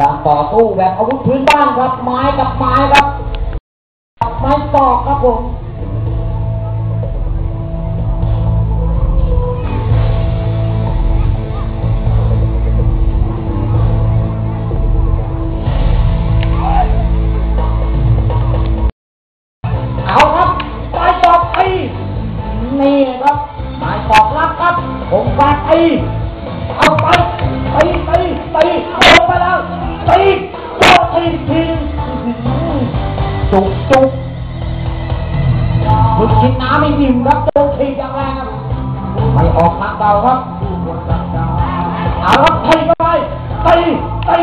การต่อสู้แบบอาวุธพื้นบ้านครับไม้กับไม้ครับไม้ตอกครับผมเอาครับไม้ตอกไอ้นี่ครับไม้ตอกรับครับผมฟาดไอ้เอาไปตีตีตีลงไปแล้วตี โดนตีทีจุกจุกมึงกินน้ำไม่อิ่มครับโดนทีอย่างแรงครับไม่ออกทางเก่าครับเอาครับตีเข้าไปตีตี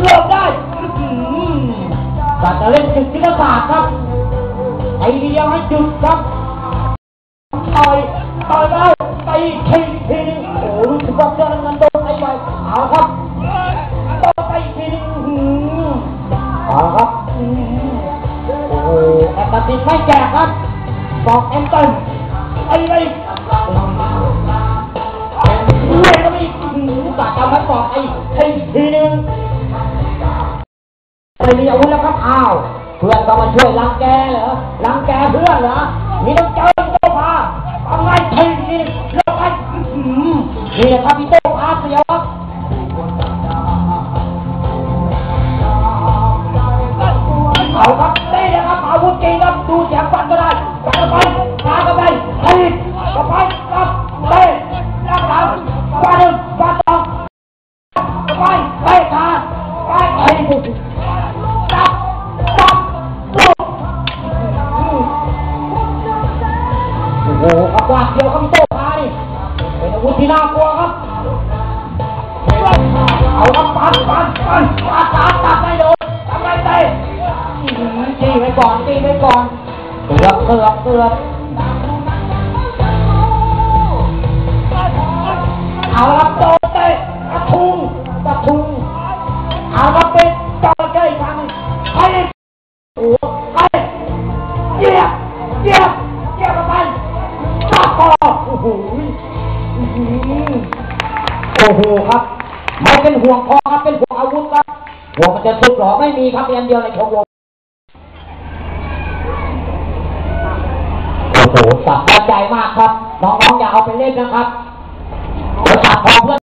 เลือกได้แตว์จะเล่นจุดที่ศาสตร์ครับไอเดียให้จุดครับต่อยต่อยแล้วไปทีที บอกแอนตันไอ้ไปเล่นก็มีหือบาดจำพัดบอกไอ้ทีทีนึงไม่มีอาวุธแล้วครับอ้าวเพื่อนก็มาช่วยรังแกเหรอรังแกเพื่อนเหรอมีน้ำใจโตพาทำไงทีนี้แล้วไปอื้หือนี่แหละครับพี่โต ว่าเดียวคำโต้พานี่เป็นอาวุธที่น่ากลัวครับ เอาครับปันปันปันปันตัดตัดไม่โดนทำไมเลยจี้ไปก่อนจี้ไปก่อนเกือบเกือบเกือบเอาละครับโดนเต โอ้โหโอ้โหครับ ไม่เป็นห่วงคอครับเป็นห่วงอาวุธครับห่วงมันจะสุดหรอไม่มีครับเพียงเดียวในชมรมโอ้โหสับใจมากครับ น้องๆอย่าเอาไปเล่นนะครับเดี๋ยวตัดคอเพื่อน